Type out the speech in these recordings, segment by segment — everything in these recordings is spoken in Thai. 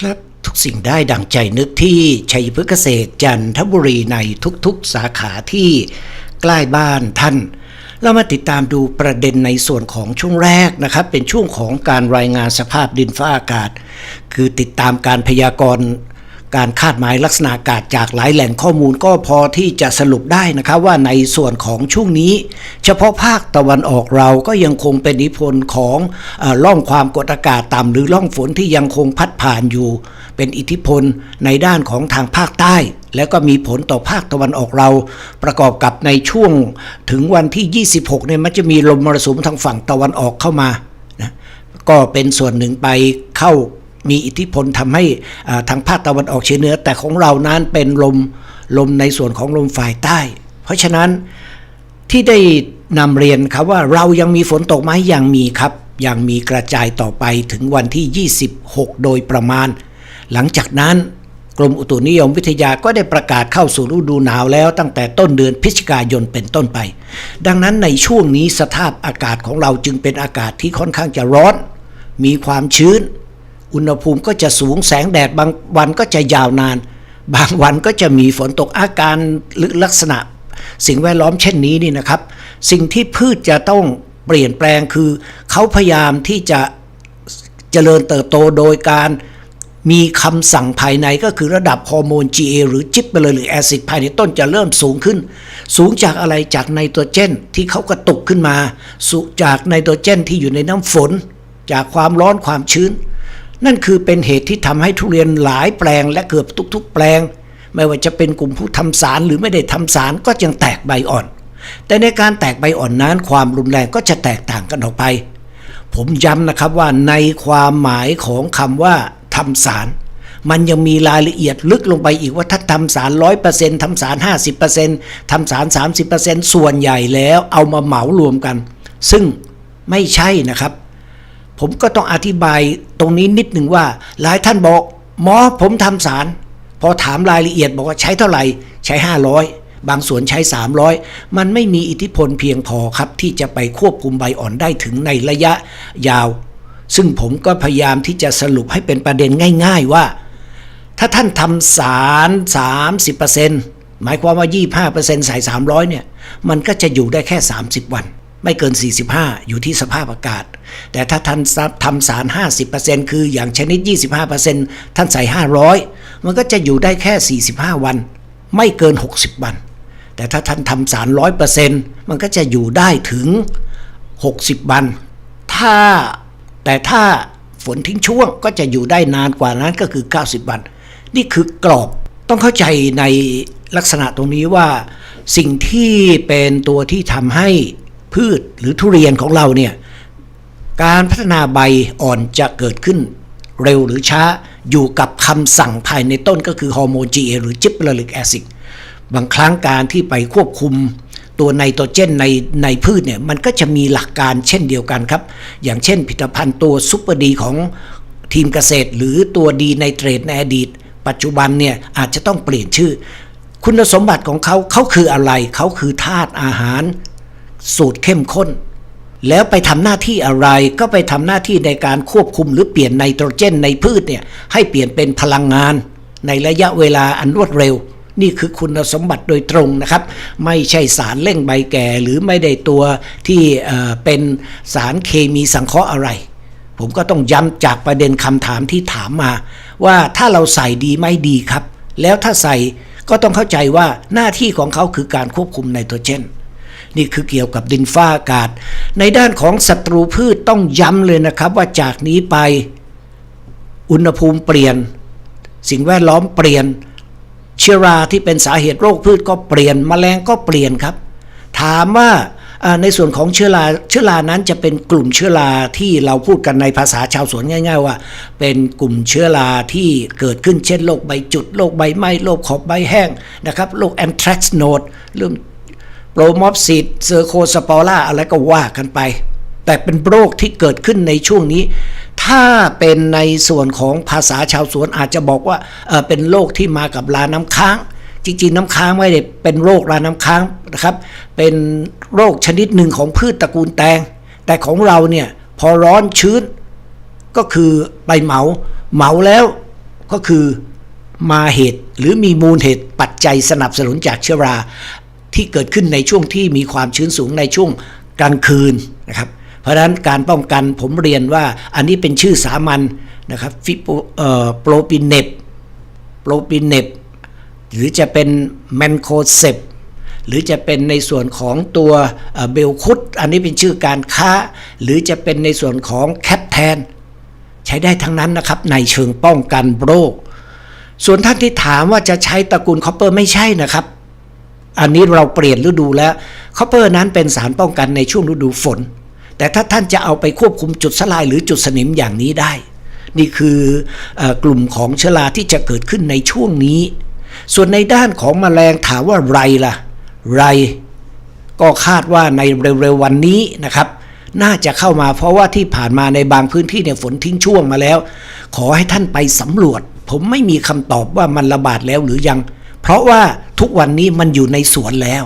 ครับทุกสิ่งได้ดังใจนึกที่ชัยพฤกษ์เกษตรจันทบุรีในทุกๆสาขาที่ใกล้บ้านท่าน เรามาติดตามดูประเด็นในส่วนของช่วงแรกนะครับ เป็นช่วงของการรายงานสภาพดินฟ้าอากาศ คือติดตามการพยากรณ์ การคาดหมายลักษณะอากาศจากหลายแหล่งข้อมูลก็พอที่จะสรุปได้นะครับว่าในส่วนของช่วงนี้ เฉพาะภาคตะวันออกเราก็ยังคงเป็นอิทธิพลของร่องความกดอากาศต่ำหรือร่องฝนที่ยังคงพัดผ่านอยู่ เป็นอิทธิพลในด้านของทางภาคใต้ แล้วก็มีผลต่อภาคตะวันออกเรา ประกอบกับในช่วงถึงวันที่ 26เนี่ยมันจะมีลมมรสุมทางฝั่งตะวันออกเข้ามานะก็เป็นส่วนหนึ่งไปเข้า มีอิทธิพลทำให้ทางภาคตะวันออกเฉียงเหนือ แต่ของเรานั้นเป็นลมลมในส่วนของลมฝ่ายใต้ เพราะฉะนั้นที่ได้นำเรียนครับว่าเรายังมีฝนตกไหมยังมีครับ ยังมีกระจายต่อไปถึงวันที่ 26 โดยประมาณ หลังจากนั้นกรมอุตุนิยมวิทยาก็ได้ประกาศเข้าสู่ฤดูหนาวแล้วตั้งแต่ต้นเดือนพฤศจิกายนเป็นต้นไป ดังนั้นในช่วงนี้สภาพอากาศของเราจึงเป็นอากาศที่ค่อนข้างจะร้อน มีความชื้น อุณหภูมิก็จะสูงแสงแดดบางวันก็จะยาวนาน บางวันก็จะมีฝนตกอาการหรือลักษณะ สิ่งแวดล้อมเช่นนี้นี่นะครับ สิ่งที่พืชจะต้องเปลี่ยนแปลงคือ เขาพยายามที่จะเจริญเติบโตโดยการมีคำสั่งภายในก็คือระดับฮอร์โมน GA หรือจิบไปเลยหรือแอซิดภายในต้นจะเริ่มสูงขึ้น สูงจากอะไรจากไนโตรเจนที่เขากระตุกขึ้นมาสูงจากไนโตรเจนที่อยู่ในน้ำฝน จากความร้อนความชื้น นั่นคือเป็นเหตุที่ทำให้ทุเรียนหลายแปลงและเกือบทุก ๆ แปลง ไม่ว่าจะเป็นกลุ่มผู้ทำสารหรือไม่ได้ทำสารก็ยังแตกใบอ่อน แต่ในการแตกใบอ่อนนั้นความรุนแรงก็จะแตกต่างกันออกไป ผมย้ำนะครับว่าในความหมายของคำว่าทำสาร มันยังมีรายละเอียดลึกลงไปอีกว่าถ้าทำสารร้อยเปอร์เซ็นต์ทำสารห้าสิบเปอร์เซ็นต์ทำสารสามสิบเปอร์เซ็นต์ส่วนใหญ่แล้วเอามาเหมารวมกัน ซึ่งไม่ใช่นะครับ ผมก็ต้องอธิบายตรงนี้นิดหนึ่งว่า หลายท่านบอก หมอผมทำสาร พอถามรายละเอียดบอกว่าใช้เท่าไหร่ใช้ 500 บางส่วนใช้ 300 มันไม่มีอิทธิพลเพียงพอครับ ที่จะไปควบคุมใบอ่อนได้ถึงในระยะยาว ซึ่งผมก็พยายามที่จะสรุปให้เป็นประเด็นง่าย ๆว่า ถ้าท่านทำสาร 30%หมายความว่า 25%ใส่ 300เนี่ยมันก็จะอยู่ได้แค่ 30 วัน ไม่เกิน 45 อยู่ที่สภาพอากาศ แต่ถ้าท่านทำสาร 50%คืออย่างชนิด 25%ท่านใส่ 500 มันก็จะอยู่ได้แค่ 45 วัน ไม่เกิน 60 วัน แต่ถ้าท่านทำสาร 100%มันก็จะอยู่ได้ถึง 60 วัน ถ้าแต่ถ้าฝนทิ้งช่วงก็จะอยู่ได้นานกว่านั้นก็คือ 90 วัน นี่คือกรอบต้องเข้าใจในลักษณะตรงนี้ว่า สิ่งที่เป็นตัวที่ทำให้ พืชหรือทุเรียนของเราเนี่ยการพัฒนาใบอ่อนจะเกิดขึ้นเร็วหรือช้าอยู่กับคำสั่งภายในต้นก็คือฮอร์โมน GA หรือจิบเ e ลิกแอซิดบางครั้งการที่ไปควบคุมตัวไนโตรเจนในในพืชเนี่ยมันก็จะมีหลักการเช่นเดียวกันครับ อย่างเช่นผลิตภัณฑ์ตัวซุปเปอร์ดีของทีมเกษตร หรือตัวดีไนเตรตในอดีต ปัจจุบันเนี่ยอาจจะต้องเปลี่ยนชื่อ คุณสมบัติของเขาเขาคืออะไรเขาคือธาตุอาหาร สูตรเข้มข้น แล้วไปทำหน้าที่อะไรก็ไปทำหน้าที่ในการควบคุมหรือเปลี่ยนไนโตรเจนในพืชเนี่ยให้เปลี่ยนเป็นพลังงาน ในระยะเวลาอันรวดเร็ว นี่คือคุณสมบัติโดยตรงนะครับ ไม่ใช่สารเร่งใบแก่หรือไม่ได้ตัวที่เอ่อเป็นสารเคมีสังเคราะห์อะไรผมก็ต้องย้ำจากประเด็นคำถามที่ถามมา ว่าถ้าเราใส่ดีไม่ดีครับ แล้วถ้าใส่ก็ต้องเข้าใจว่าหน้าที่ของเขาคือการควบคุมไนโตรเจน นี่คือเกี่ยวกับดินฟ้าอากาศ ในด้านของศัตรูพืชต้องย้ำเลยนะครับ ว่าจากนี้ไปอุณหภูมิเปลี่ยน สิ่งแวดล้อมเปลี่ยน เชื้อราที่เป็นสาเหตุโรคพืชก็เปลี่ยนแมลงก็เปลี่ยนครับ ถามว่าอ่าในส่วนของเชื้อราเชื้อรานั้นจะเป็นกลุ่มเชื้อราที่เราพูดกันในภาษาชาวสวนง่าย ๆ ว่า เป็นกลุ่มเชื้อราที่เกิดขึ้นเช่นโรคใบจุดโรคใบไหม้โรคขอบใบแห้งนะครับโรคแอนทรักซ์โนดเรื่อง โปรมอฟซิดเซอร์โคสปอร่าอะไรก็ว่ากันไป แต่เป็นโรคที่เกิดขึ้นในช่วงนี้ ถ้าเป็นในส่วนของภาษาชาวสวนอาจจะบอกว่าเเป็นโรคที่มากับลาน้ำค้าง จริงๆ น้ำค้างไม่ได้เป็นโรคราน้ำค้างนะครับ เป็นโรคชนิดหนึ่งของพืชตระกูลแตง แต่ของเราเนี่ยพอร้อนชื้น ก็คือไปเหมาเหมาแล้วก็คือมาเหตุหรือมีมูลเหตุปัจจัยสนับสนุนจากเชื้อรา ที่เกิดขึ้นในช่วงที่มีความชื้นสูงในช่วงกลางคืนนะครับ เพราะฉะนั้นการป้องกันผมเรียนว่าอันนี้เป็นชื่อสามัญนะครับฟิโปเอ่อโปรปินเนปโปรปินเนปหรือจะเป็นแมนโคเซปหรือจะเป็นในส่วนของตัวเอ่อเบลคุดอันนี้เป็นชื่อการค้า หรือจะเป็นในส่วนของแคปแทน ใช้ได้ทั้งนั้นนะครับในเชิงป้องกันโรค ส่วนท่านที่ถามว่าจะใช้ตระกูลคอปเปอร์ไม่ใช่นะครับ อันนี้เราเปลี่ยนฤดูแล้วคอปเปอร์นั้นเป็นสารป้องกันในช่วงฤดูฝน แต่ถ้าท่านจะเอาไปควบคุมจุดสลายหรือจุดสนิมอย่างนี้ได้ นี่คืออกลุ่มของเชื้อราที่จะเกิดขึ้นในช่วงนี้ ส่วนในด้านของแมลงถามว่าไรล่ะ ไร ก็คาดว่าในเร็วๆวันนี้นะครับน่าจะเข้ามาเพราะว่าที่ผ่านมาในบางพื้นที่เนี่ยฝนทิ้งช่วงมาแล้ว ขอให้ท่านไปสำรวจ ผมไม่มีคำตอบว่ามันระบาดแล้วหรือยัง เพราะว่าทุกวันนี้มันอยู่ในสวนแล้ว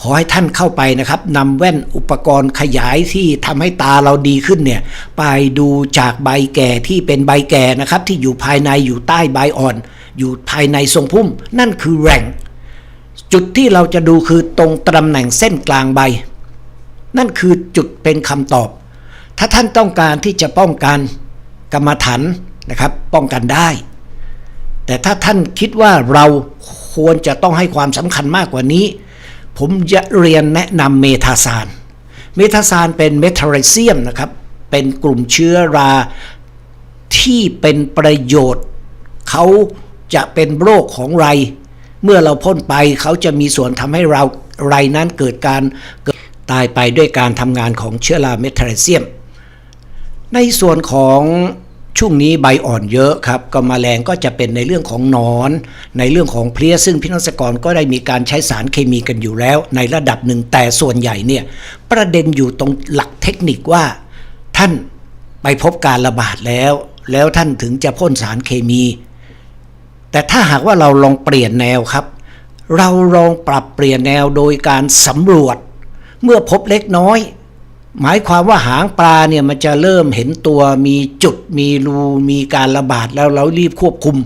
ขอให้ท่านเข้าไปนะครับนำแว่นอุปกรณ์ขยายที่ทำให้ตาเราดีขึ้นเนี่ย ไปดูจากใบแก่ที่เป็นใบแก่นะครับ ที่อยู่ภายในอยู่ใต้ใบอ่อน อยู่ภายในทรงพุ่ม นั่นคือแหล่งจุดที่เราจะดูคือตรงตำแหน่งเส้นกลางใบ นั่นคือจุดเป็นคำตอบ ถ้าท่านต้องการที่จะป้องกันกรรมฐานนะครับ ป้องกันได้ แต่ถ้าท่านคิดว่าเราควรจะต้องให้ความสำคัญมากกว่านี้ ผมจะเรียนแนะนำเมทาซาน เมทาซานเป็นเมทาไรเซียมนะครับ เป็นกลุ่มเชื้อราที่เป็นประโยชน์ เขาจะเป็นโรคของไร เมื่อเราพ่นไปเขาจะมีส่วนทำให้เราไรนั้นเกิดการตายไปด้วยการทำงานของเชื้อราเมทาไรเซียม ในส่วนของ ช่วงนี้ใบอ่อนเยอะครับก็มแมลงก็จะเป็นในเรื่องของนอน ในเรื่องของเพลี้ยซึ่งพินักกรก็ได้มีการใช้สารเคมีกันอยู่แล้ว ในระดับหนึ่งแต่ส่วนใหญ่เนี่ยประเด็นอยู่ตรงหลักเทคนิคว่า ท่านไปพบการระบาดแล้ว แล้วท่านถึงจะพ่นสารเคมี แต่ถ้าหากว่าเราลองเปลี่ยนแนวครับ เราลองปรับเปลี่ยนแนวโดยการสำรวจ เมื่อพบเล็กน้อย หมายความว่าหางปลาเนี่ยมันจะเริ่มเห็นตัวมีจุดมีรูมีการระบาดแล้วเรารีบควบคุม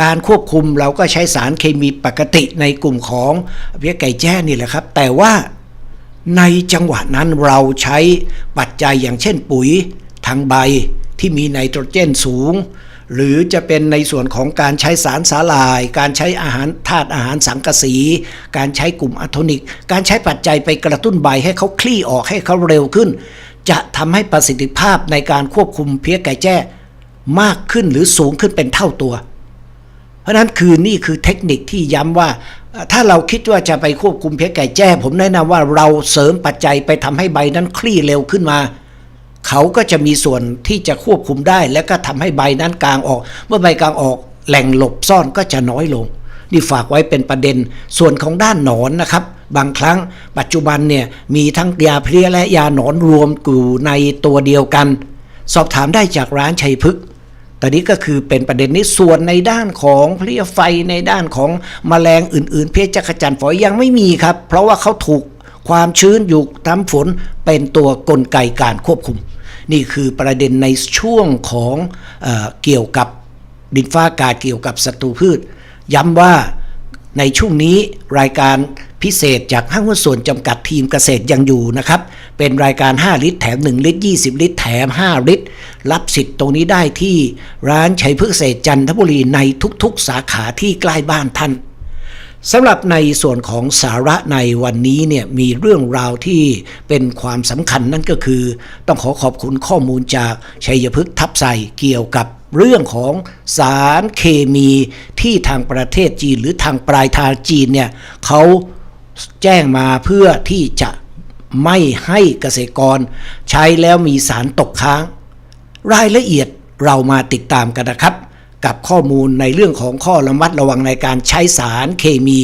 การควบคุมเราก็ใช้สารเคมีปกติในกลุ่มของเพี้ยไก่แจ้นี่แหละครับ แต่ว่าในจังหวะนั้นเราใช้ปัจจัยอย่างเช่นปุ๋ยทางใบที่มีไนโตรเจนสูง หรือจะเป็นในส่วนของการใช้สารสาลาย การใช้อาหารธาตุอาหารสังกะสี การใช้กลุ่มอะโทนิก การใช้ปัจจัยไปกระตุ้นใบให้เขาคลี่ออกให้เขาเร็วขึ้น จะทำให้ประสิทธิภาพในการควบคุมเพี้ยไก่แจ้มากขึ้นหรือสูงขึ้นเป็นเท่าตัว เพราะนั้นคือนี่คือเทคนิคที่ย้ำว่า ถ้าเราคิดว่าจะไปควบคุมเพี้ยไก่แจ้ ผมแนะนำว่าเราเสริมปัจจัยไปทำให้ใบนั้นคลี่เร็วขึ้นมา เขาก็จะมีส่วนที่จะควบคุมได้ และก็ทำให้ใบนั้นกลางออก เมื่อใบกลางออกแหล่งหลบซ่อนก็จะน้อยลง นี่ฝากไว้เป็นประเด็น ส่วนของด้านหนอนนะครับ บางครั้งปัจจุบันเนี่ยมีทั้งยาเพลี้ยและยาหนอนรวมอยู่ในตัวเดียวกัน สอบถามได้จากร้านชัยพฤกษ์ตอนนี้ก็คือเป็นประเด็นนี้ส่วนในด้านของเพลี้ยไฟในด้านของแมลงอื่น ๆ เพลี้ยจักรจันฝอยยังไม่มีครับ เพราะว่าเขาถูกความชื้นอยู่น้ำฝนเป็นตัวกลไกการควบคุม นี่คือประเด็นในช่วงของเอเกี่ยวกับดินฟ้าอากาศเกี่ยวกับศัตรูพืช ย้ำว่าในช่วงนี้รายการพิเศษจากห้างหุ้นส่วนจำกัดทีมเกษตรยังอยู่นะครับ เป็นรายการ 5 ลิตรแถม 1 ลิตร 20 ลิตรแถม 5 ลิตร รับสิทธิ์ตรงนี้ได้ที่ร้านชัยพฤกษเกษตรจันทบุรีในทุกๆ สาขาที่ใกล้บ้านท่าน สำหรับในส่วนของสาระในวันนี้เนี่ยมีเรื่องราวที่เป็นความสำคัญนั่นก็คือ ต้องขอขอบคุณข้อมูลจากชัยพฤกษ์ทับใส่เกี่ยวกับเรื่องของสารเคมีที่ทางประเทศจีนหรือทางปลายทางจีนเนี่ยเขาแจ้งมาเพื่อที่จะไม่ให้เกษตรกร ใช้แล้วมีสารตกค้าง รายละเอียดเรามาติดตามกันนะครับ กับข้อมูลในเรื่องของข้อระมัดระวังในการใช้สารเคมี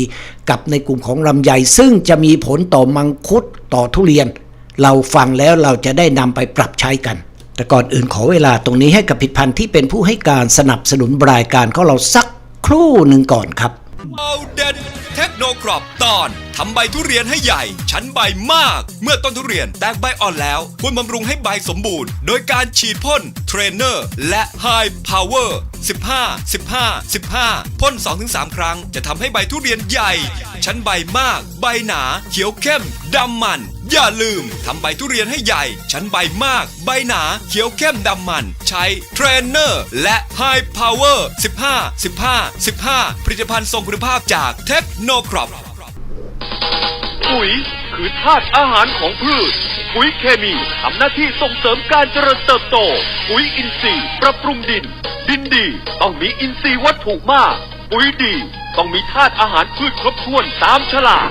กับในกลุ่มของลำไย ซึ่งจะมีผลต่อมังคุดต่อทุเรียน เราฟังแล้วเราจะได้นำไปปรับใช้กัน แต่ก่อนอื่นขอเวลาตรงนี้ให้กับผิดพันธ์ที่เป็นผู้ให้การสนับสนุนรายการของเราสักครู่หนึ่งก่อนครับเอาเด็ดเทคโนครอปตอนทำใบทุเรียนให้ใหญ่ ชั้นใบมาก เมื่อต้นทุเรียนแตกใบอ่อนแล้วควรบำรุงให้ใบสมบูรณ์ โดยการฉีดพ่นเทรนเนอร์และ High Power 15 15 15พ่น 2-3 ครั้ง จะทำให้ใบทุเรียนใหญ่ ชั้นใบมาก ใบหนา เขียวเข้มดำมัน อย่าลืมทำใบทุเรียนให้ใหญ่ ชั้นใบมาก ใบหนา เขียวเข้มดำมัน ใช้เทรนเนอร์และ High Power 15 15 15 ผลิตภัณฑ์ทรงคุณภาพจากเทคโนครอปปุ๋ยคือธาตุอาหารของพืช ปุ๋ยเคมีทำหน้าที่ส่งเสริมการเจริญเติบโต ปุ๋ยอินทรีย์ปรับปรุงดิน ดินดีต้องมีอินทรีย์วัตถุมาก ปุ๋ยดี ต้องมีธาตุอาหารพืชครบถ้วนตามฉลาก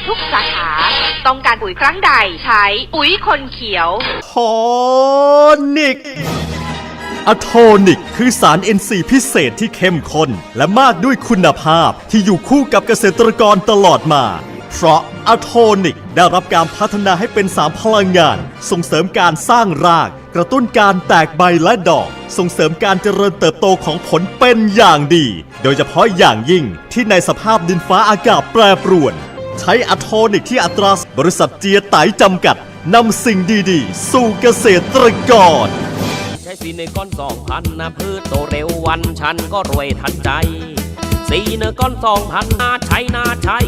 ทุกสาขา ต้องการปุ๋ยครั้งใดใช้ปุ๋ยคนเขียวโทนิกอะโทนิก คือสาร NC พิเศษที่เข้มข้น และมากด้วยคุณภาพที่อยู่คู่กับเกษตรกรตลอดมา เพราะอะโทนิกได้รับการพัฒนาให้เป็นสารพลังงาน ส่งเสริมการสร้างราก กระตุ้นการแตกใบและดอก ส่งเสริมการเจริญเติบโตของผลเป็นอย่างดี โดยเฉพาะอย่างยิ่งที่ในสภาพดินฟ้าอากาศแปรปรวน ใช้อะโทนิกที่อัตราบริษัทเจียไตจำกัดนำสิ่งดีๆ สู่เกษตรกร ใช้สีเนก้อนสองพันนะพืชโตเร็ววันฉันก็รวยทันใจ สีเนก้อนสองพันนาใช้นาใช้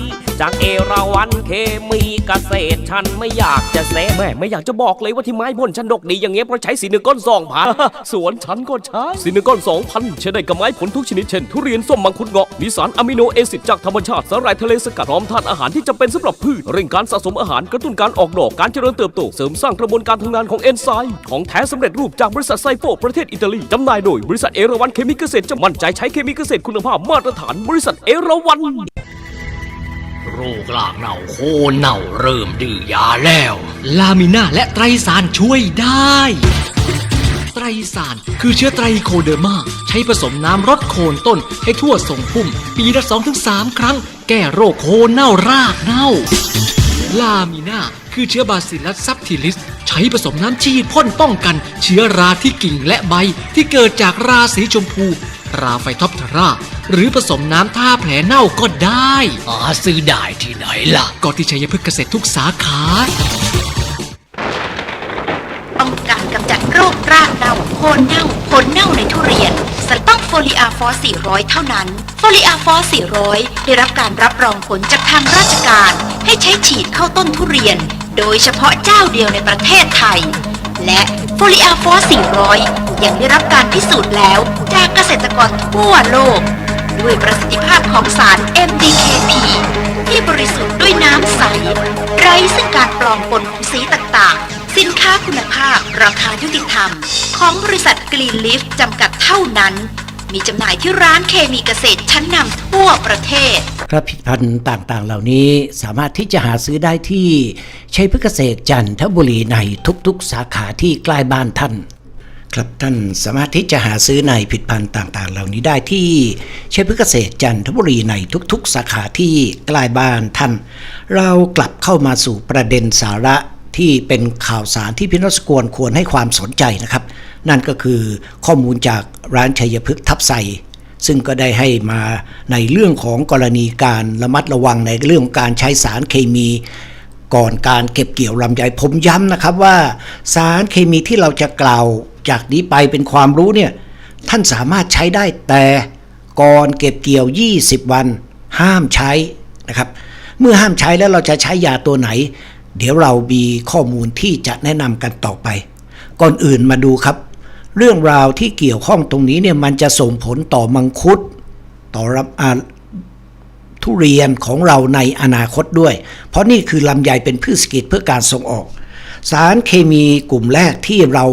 จากเอราวันเคมีเกษตรฉันไม่อยากจะเซแม่ไม่อยากจะบอกเลยว่าที่ไม้พ่นฉันดกดีอย่างเงี้ยเพราะใช้สีเนก้อนสองพันสวนฉันก็ใช้สีเนก้อนสองพันใช้ได้กับไม้ผลทุกชนิดเช่น ทุเรียนส้มมังคุดเงาะมีสารอะมิโนแอซิดจากธรรมชาติสาหร่ายทะเลสกัดพร้อมธาตุอาหารที่จำเป็นสำหรับพืชเร่งการสะสมอาหารกระตุ้นการออกดอกการเจริญเติบโตเสริมสร้างกระบวนการทำงานของเอนไซม์ของแท้สำเร็จรูปจากบริษัทไซโฟประเทศอิตาลีจำหน่ายโดยบริษัทเอราวันเคมีเกษตรจะมั่นใจใช้เคมีเกษตรคุณภาพมาตรฐานบริษัทเอราวัน โรคลากเน่าโคเน่าเริ่มดื้อยาแล้ว ลามิน่าและไตรสารช่วยได้ ไตรสารคือเชื้อไตรโคเดอร์มา ใช้ผสมน้ำรดโคนต้นให้ทั่วทรงพุ่ม ปีละ2-3 ครั้ง แก้โรคโคเน่ารากเน่า ลามิน่าคือเชื้อบาซิลัสซับทิลิส ใช้ผสมน้ำชีดพ่นป้องกัน เชื้อราที่กิ่งและใบที่เกิดจากราสีชมพู ราไฟท็อปเทราหรือผสมน้ำท่าแผลเน่าก็ได้หาซื้อได้ที่ไหนล่ะ ก็ที่ชัยพฤกษ์เกษตรทุกสาขาป้องกันกำจัดโรครากเน่าโคนเน่าผลเน่าในทุเรียนสต้องโฟลิอาฟอส400 เท่านั้น โฟลิอาฟอส400 ได้รับการรับรองผลจากทางราชการ ให้ใช้ฉีดเข้าต้นทุเรียน โดยเฉพาะเจ้าเดียวในประเทศไทย และโฟลิอาฟอส400 ยังได้รับการพิสูจน์แล้วจากเกษตรกรทั่วโลก ด้วยประสิทธิภาพของสาร MDKP ที่บริสุทธิ์ด้วยน้ำใส ไร้ซึ่งการปลอมปนของสีต่างๆ สินค้าคุณภาพราคายุติธรรม ของบริษัทกรีนลิฟจำกัดเท่านั้น มีจำหน่ายที่ร้านเคมีเกษตรชั้นนำทั่วประเทศครับผลิตภัณฑ์ต่างๆ เหล่านี้สามารถที่จะหาซื้อได้ที่ชัยพฤกษ์เกษตรจันทบุรีในทุกๆ สาขาที่ใกล้บ้านท่าน ครับท่านสามารถที่จะหาซื้อในผลิตภัณฑ์ต่างๆ เหล่านี้ได้ที่เชัยพฤกษ์เกษตรจันทบุรีในทุกๆ สาขาที่ใกล้บ้านท่าน เรากลับเข้ามาสู่ประเด็นสาระที่เป็นข่าวสารที่พี่นสกวนควรให้ความสนใจนะครับ นั่นก็คือข้อมูลจากร้านชัยพฤกษ์ทับไซซึ่งก็ได้ให้มาในเรื่องของกรณีการระมัดระวังในเรื่องของการใช้สารเคมี ก่อนการเก็บเกี่ยวลำไยผมย้ำนะครับว่า สารเคมีที่เราจะกล่าว จากนี้ไปเป็นความรู้เนี่ยท่านสามารถใช้ได้แต่ก่อนเก็บเกี่ยว 20 วัน ห้ามใช้นะครับ เมื่อห้ามใช้แล้วเราจะใช้ยาตัวไหน เดี๋ยวเรามีข้อมูลที่จะแนะนำกันต่อไป ก่อนอื่นมาดูครับ เรื่องราวที่เกี่ยวข้องตรงนี้เนี่ยมันจะส่งผลต่อมังคุด ต่อรับทุเรียนของเราในอนาคตด้วย เพราะนี่คือลำไยเป็นพืชเศรษฐกิจเพื่อการส่งออก สารเคมีกลุ่มแรกที่เรา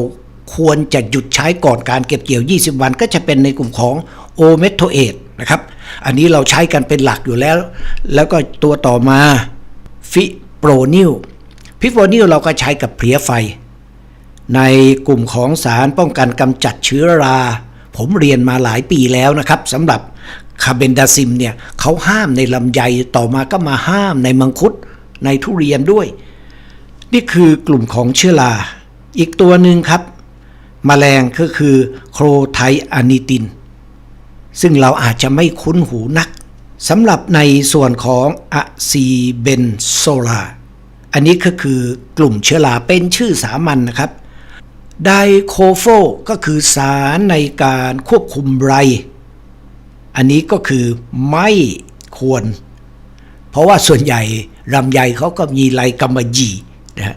ควรจะหยุดใช้ก่อนการเก็บเกี่ยว 20 วัน ก็จะเป็นในกลุ่มของโอเมโทเอตนะครับอันนี้เราใช้กันเป็นหลักอยู่แล้ว แล้วก็ตัวต่อมาฟิโปรนิลฟิโปรนิลเราก็ใช้กับเพลียไฟ ในกลุ่มของสารป้องกันกำจัดเชื้อรา ผมเรียนมาหลายปีแล้วนะครับสำหรับคาเบนดาซิมเนี่ยเขาห้ามในลำไยต่อมาก็มาห้ามในมังคุดในทุเรียนด้วย นี่คือกลุ่มของเชื้อรา อีกตัวหนึ่งครับ มแมลงก็คือโครไทอานิติน ซึ่งเราอาจจะไม่คุ้นหูนักสำหรับในส่วนของอะซีเบนโซลา อันนี้ก็คือกลุ่มเชื้อราเป็นชื่อสามัญนนะครับไดโคโฟก็คือสารในการควบคุมไร อันนี้ก็คือไม่ควร เพราะว่าส่วนใหญ่ลำไยเขาก็มีไรกำมยีนะฮะ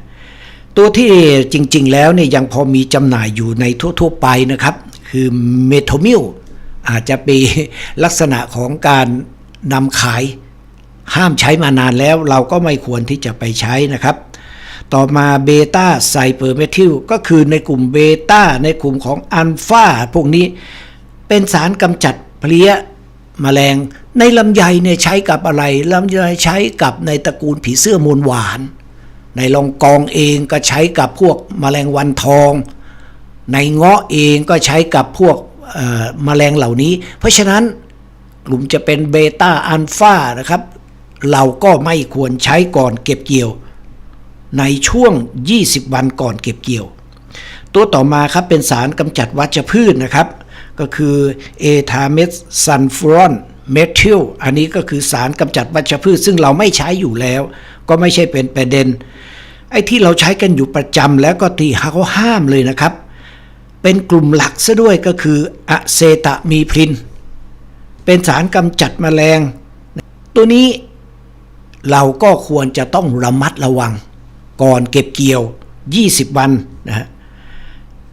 ตัวที่จริงๆ แล้วเนี่ยยังพอมีจำหน่ายอยู่ในทั่วๆไปนะครับ คือเมโทมิลอาจจะเป็นลักษณะของการนำขายห้ามใช้มานานแล้วเราก็ไม่ควรที่จะไปใช้นะครับ ต่อมาเบต้าไซเปอร์เมทิลก็คือในกลุ่มเบต้าในกลุ่มของอัลฟาพวกนี้เป็นสารกำจัดเพลี้ยแมลงในลำไยเนี่ยใช้กับอะไรลำไยใช้กับในตระกูลผีเสื้อมูลหวาน ในลองกองเองก็ใช้กับพวกแมลงวันทอง ในเงาะเองก็ใช้กับพวกเอ่อแมลงเหล่านี้ เพราะฉะนั้นกลุ่มจะเป็นเบต้าอัลฟานะครับ เราก็ไม่ควรใช้ก่อนเก็บเกี่ยว ในช่วง 20 วันก่อนเก็บเกี่ยว ตัวต่อมาครับเป็นสารกำจัดวัชพืชนะครับ ก็คือเอทาเมสซันฟรอนเมทิลอันนี้ก็คือสารกำจัดวัชพืช ซึ่งเราไม่ใช้อยู่แล้ว ก็ไม่ใช่เป็นประเด็น ไอ้ที่เราใช้กันอยู่ประจำแล้วก็ที่เขาห้ามเลยนะครับ เป็นกลุ่มหลักซะด้วยก็คืออะเซตามีพริน เป็นสารกำจัดแมลง ตัวนี้เราก็ควรจะต้องระมัดระวัง ก่อนเก็บเกี่ยว 20 วันนะฮะ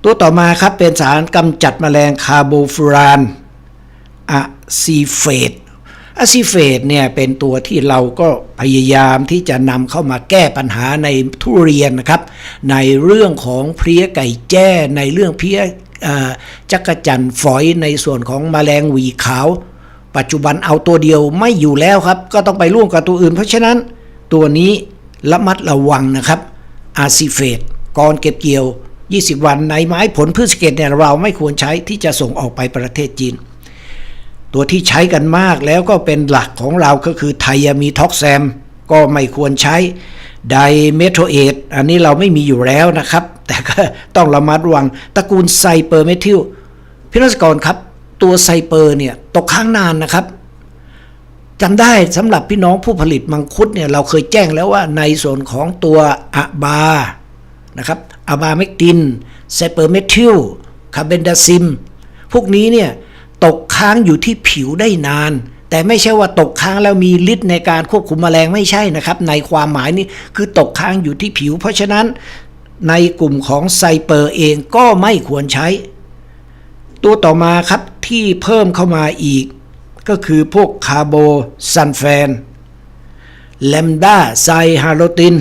ตัวต่อมาครับเป็นสารกำจัดแมลงคาร์โบฟูรานอะซีเฟต อะซีเฟตเนี่ยเป็นตัวที่เราก็พยายามที่จะนำเข้ามาแก้ปัญหาในทุเรียนนะครับ ในเรื่องของเพลี้ยไก่แจ้ในเรื่องเพลี้ยจักจันฝอยในส่วนของแมลงหวีขาว ปัจจุบันเอาตัวเดียวไม่อยู่แล้วครับ ก็ต้องไปร่วมกับตัวอื่น เพราะฉะนั้นตัวนี้ระมัดระวังนะครับอาซิเฟตก่อนเก็บเกี่ยว 20 วันในไม้ผลพืชเกตเนี่ยเราไม่ควรใช้ที่จะส่งออกไปประเทศจีน ตัวที่ใช้กันมากแล้วก็เป็นหลักของเราก็คือไทยามีท็อกแซมก็ไม่ควรใช้ไดเมโทรเอทอันนี้เราไม่มีอยู่แล้วนะครับ แต่ก็ต้องระมัดระวังตระกูลไซเปอร์เมทิลพี่รัศกรครับ ตัวไซเปอร์เนี่ยตกค้างนานนะครับจำได้สำหรับพี่น้องผู้ผลิตมังคุดเนี่ยเราเคยแจ้งแล้วว่าในส่วนของตัวอะบานะครับอะบาเมกตินไซเปอร์เมทิลคาร์เบนดาซิม พวกนี้เนี่ย ค้างอยู่ที่ผิวได้นาน แต่ไม่ใช่ว่าตกค้างแล้วมีฤทธิ์ในการควบคุมแมลงไม่ใช่นะครับ ในความหมายนี้คือตกค้างอยู่ที่ผิว เพราะฉะนั้นในกลุ่มของไซเปอร์เองก็ไม่ควรใช้ ตัวต่อมาครับที่เพิ่มเข้ามาอีก ก็คือพวกคาร์โบซันแฟนแลมดาไซฮาโลติน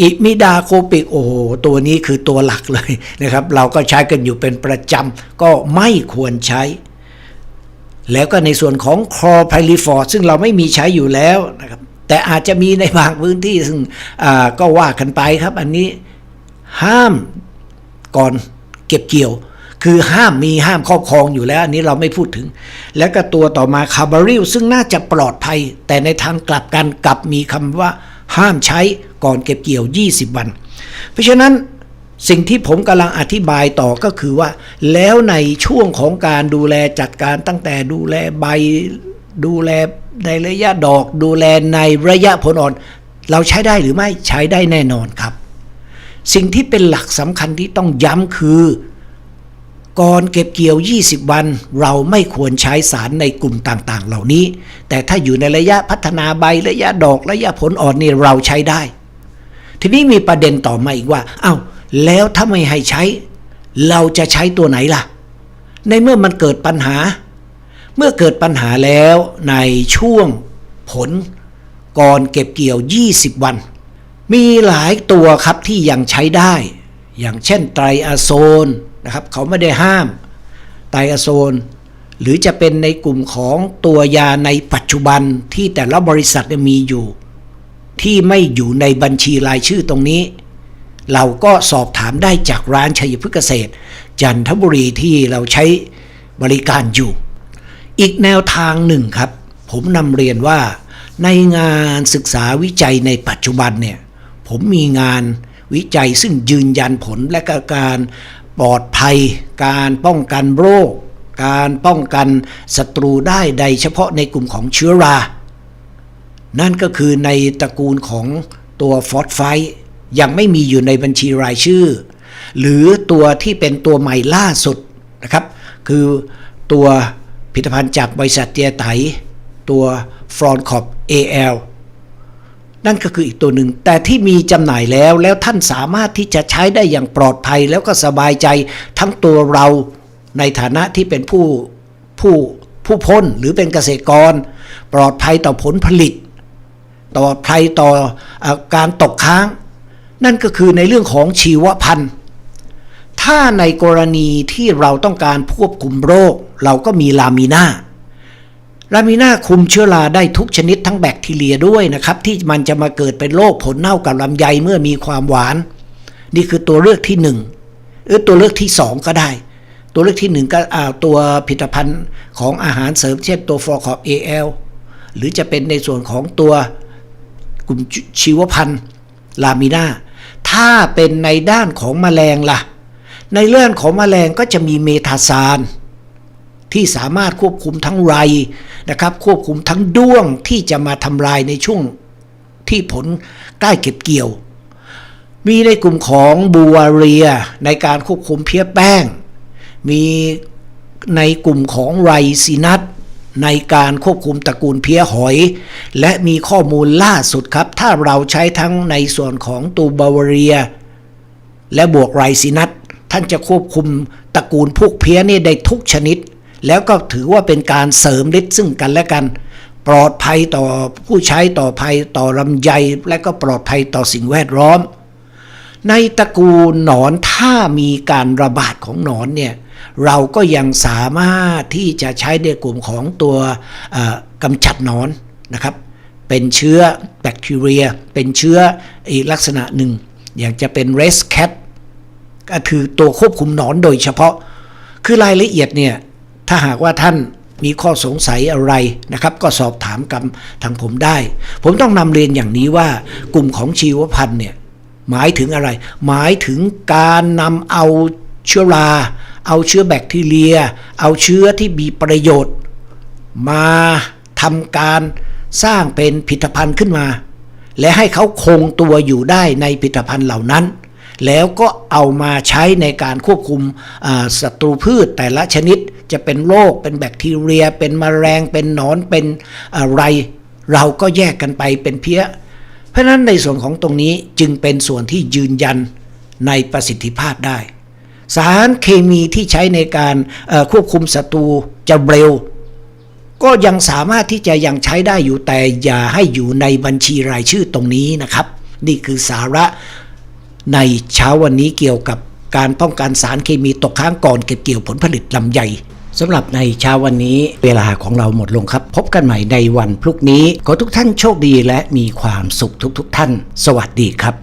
อิมิดาโคปิกโอ้โหตัวนี้คือตัวหลักเลยนะครับ เราก็ใช้กันอยู่เป็นประจำก็ไม่ควรใช้ แล้วก็ในส่วนของคอไพลิฟอร์ซึ่งเราไม่มีใช้อยู่แล้วนะครับแต่อาจจะมีในบางพื้นที่ซึ่งก็ว่ากันไปครับอันนี้ห้ามก่อนเก็บเกี่ยว คือห้ามมีห้ามครอบครองอยู่แล้ว อันนี้เราไม่พูดถึง แล้วก็ตัวต่อมาคาบาริลซึ่งน่าจะปลอดภัย แต่ในทางกลับกันกลับมีคำว่าห้ามใช้ก่อนเก็บเกี่ยว 20 วัน เพราะฉะนั้น สิ่งที่ผมกำลังอธิบายต่อก็คือว่า แล้วในช่วงของการดูแลจัดการตั้งแต่ดูแลใบดูแลในระยะดอกดูแลในระยะผลอ่อน เราใช้ได้หรือไม่ใช้ได้แน่นอนครับ สิ่งที่เป็นหลักสำคัญที่ต้องย้ำคือ ก่อนเก็บเกี่ยว 20 วัน เราไม่ควรใช้สารในกลุ่มต่างๆ เหล่านี้ แต่ถ้าอยู่ในระยะพัฒนาใบระยะดอกระยะผลอ่อนนี่เราใช้ได้ ทีนี้มีประเด็นต่อมาอีกว่าเอา้า แล้วถ้าไม่ให้ใช้ เราจะใช้ตัวไหนล่ะ ในเมื่อมันเกิดปัญหา เมื่อเกิดปัญหาแล้วในช่วงผลก่อนเก็บเกี่ยว 20 วัน มีหลายตัวครับที่ยังใช้ได้ อย่างเช่นไตรอะโซนนะครับ เขาไม่ได้ห้าม ไตรอะโซน หรือจะเป็นในกลุ่มของตัวยาในปัจจุบันที่แต่ละบริษัทมีอยู่ ที่ไม่อยู่ในบัญชีรายชื่อตรงนี้ เราก็สอบถามได้จากร้านชัยพฤกษ์เกษตร จันทบุรีที่เราใช้บริการอยู่ อีกแนวทางหนึ่งครับ ผมนำเรียนว่าในงานศึกษาวิจัยในปัจจุบันเนี่ยผมมีงานวิจัยซึ่งยืนยันผลและกการปลอดภัย การป้องกันโรค การป้องกันศัตรูได้ใดเฉพาะในกลุ่มของเชื้อรา นั่นก็คือในตระกูลของตัวฟอสไฟต์ ยังไม่มีอยู่ในบัญชีรายชื่อ หรือตัวที่เป็นตัวใหม่ล่าสุดนะครับ คือตัวผลิตภัณฑ์จากบริษัทเตียไตตัวฟรอนคอป AL นั่นก็คืออีกตัวหนึ่ง แต่ที่มีจำหน่ายแล้วแล้วท่านสามารถที่จะใช้ได้อย่างปลอดภัยแล้วก็สบายใจทั้งตัวเราในฐานะที่เป็นผู้ผู้ผู้พ้นหรือเป็นเกษตรกร ปลอดภัยต่อผลผลิตปลอดภัยต่ออการตกค้าง นั่นก็คือในเรื่องของชีวพันธุ์ ถ้าในกรณีที่เราต้องการควบคุมโรค เราก็มีลามีนาลามีนาคุมเชื้อราได้ทุกชนิดทั้งแบคทีเรียด้วยนะครับ ที่มันจะมาเกิดเป็นโรคผลเน่ากับลำไยเมื่อมีความหวาน นี่คือตัวเลือกที่หนึ่งหรือตัวเลือกที่สองก็ได้ ตัวเลือกที่หนึ่งก็อ่าตัวผลิตภัณฑ์ของอาหารเสริมเช่นตัวฟอร์คอป AL หรือจะเป็นในส่วนของตัวกลุ่มชีวพันธุ์ลามินา ถ้าเป็นในด้านของแมลงล่ะ ในเรื่องของแมลงก็จะมีเมทาซานที่สามารถควบคุมทั้งไรนะครับ ควบคุมทั้งด้วงที่จะมาทำลายในช่วงที่ผลใกล้เก็บเกี่ยว มีในกลุ่มของบูวาเรียในการควบคุมเพี้ยแป้ง มีในกลุ่มของไรซินัส ในการควบคุมตระกูลเพี้ยหอย และมีข้อมูลล่าสุดครับ ถ้าเราใช้ทั้งในส่วนของตูบาวาเรีย และบวกไรซินัสท่านจะควบคุมตระกูลพวกเพี้ยนี่ได้ทุกชนิด แล้วก็ถือว่าเป็นการเสริมฤทธิ์ซึ่งกันและกัน ปลอดภัยต่อผู้ใช้ต่อภัยต่อลำไยและก็ปลอดภัยต่อสิ่งแวดล้อม ในตระกูลหนอนถ้ามีการระบาดของหนอนเนี่ยเราก็ยังสามารถที่จะใช้ในกลุ่มของตัวกำจัดหนอนนะครับ เป็นเชื้อแบคทีเรีย เป็นเชื้ออีกลักษณะหนึ่ง อย่างจะเป็น res cat ก็คือตัวควบคุมหนอนโดยเฉพาะ คือรายละเอียดเนี่ย ถ้าหากว่าท่านมีข้อสงสัยอะไรนะครับ ก็สอบถามกับทางผมได้ ผมต้องนำเรียนอย่างนี้ว่ากลุ่มของชีวพันธุ์เนี่ย หมายถึงอะไร หมายถึงการนำเอาเชื้อรา เอาเชื้อแบคทีเรีย เอาเชื้อที่มีประโยชน์ มาทำการสร้างเป็นผลิตภัณฑ์ขึ้นมา และให้เขาคงตัวอยู่ได้ในผลิตภัณฑ์เหล่านั้น แล้วก็เอามาใช้ในการควบคุมศัตรูพืชแต่ละชนิดจะเป็นโรคเป็นแบคทีเรีย เป็นมแมลงเป็นหนอนเป็นอะไร เราก็แยกกันไปเป็นเพี้ย เพราะฉะนั้นในส่วนของตรงนี้จึงเป็นส่วนที่ยืนยันในประสิทธิภาพได้ สารเคมีที่ใช้ในการควบคุมศัตรูจะเร็ว ก็ยังสามารถที่จะยังใช้ได้อยู่แต่อย่าให้อยู่ในบัญชีรายชื่อตรงนี้นะครับ นี่คือสาระในเช้าวันนี้เกี่ยวกับการป้องกันสารเคมีตกค้างก่อนเก็บเกี่ยวผลผลิตลำไย สำหรับในเช้าวันนี้เวลาของเราหมดลงครับ พบกันใหม่ในวันพรุ่งนี้ ขอทุกท่านโชคดีและมีความสุขทุกๆทท่าน สวัสดีครับ